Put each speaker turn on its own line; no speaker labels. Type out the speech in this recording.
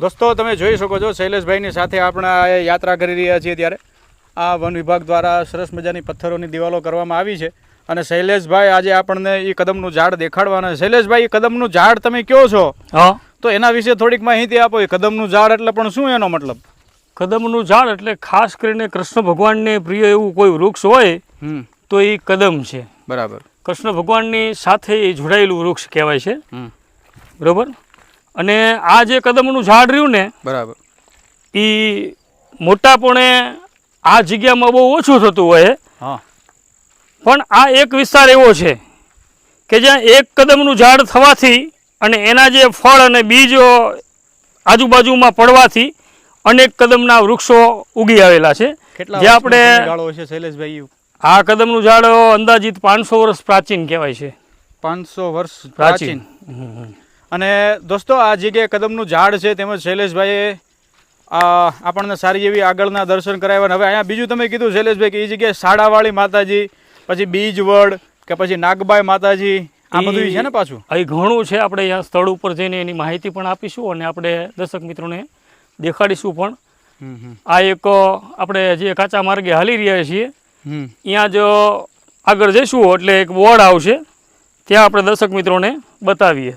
દોસ્તો તમે જોઈ શકો છો શૈલેષભાઈની સાથે આપણે આ યાત્રા કરી રહ્યા છીએ ત્યારે. આ વન વિભાગ દ્વારા સરસ મજાની પથ્થરોની દિવાલો કરવામાં આવી છે અને શૈલેષભાઈ આજે આપણને એ કદમનું ઝાડ દેખાડવાના છે. શૈલેષભાઈ એ કદમનું ઝાડ તમે કહો છો?
હા.
તો એના વિશે થોડીક માહિતી આપો. એ કદમનું ઝાડ એટલે પણ શું એનો મતલબ?
કદમનું ઝાડ એટલે ખાસ કરીને કૃષ્ણ ભગવાનને પ્રિય એવું કોઈ વૃક્ષ હોય
હમ.
તો એ કદમ છે.
બરાબર.
કૃષ્ણ ભગવાનની સાથે એ જોડાયેલું વૃક્ષ કહેવાય છે. બરોબર? અને આ જે કદમનું ઝાડ રહ્યું ને
બરાબર.
એ મોટાપણે આ જગ્યામાં બહુ ઓછું થતું હોય. પણ આ એક વિસ્તાર એવો છે કે જ્યાં એક કદમનું ઝાડ થવાથી અને એના જે ફળ અને બીજ આજુબાજુમાં પડવાથી અનેક કદમના વૃક્ષો ઉગી આવેલા છે. જે આપણે આ કદમનું ઝાડ અંદાજિત પાંચસો વર્ષ પ્રાચીન કહેવાય છે.
પાંચસો વર્ષ
પ્રાચીન.
પ્રાચીન. અને દોસ્તો આ જગ્યાએ કદમનું ઝાડ છે તેમજ શૈલેષભાઈએ આ આપણને સારી એવી આગળના દર્શન કરાવ્યા હવે અહીંયા બીજું તમે કીધું શૈલેષભાઈ કે એ જગ્યાએ શાળાવાળી માતાજી પછી બીજવડ કે પછી નાગબાઈ માતાજી આ બધું છે ને પાછું?
અહીં ઘણું છે આપણે અહીંયા સ્થળ ઉપર જઈને એની માહિતી પણ આપીશું અને આપણે દર્શક મિત્રોને દેખાડીશું પણ. આ એક આપણે જે કાચા માર્ગે હાલી રહ્યા છીએ
અહીંયા
ત્યાં જ આગળ જઈશું એટલે એક બોર્ડ આવશે ત્યાં આપણે દર્શક મિત્રોને બતાવીએ.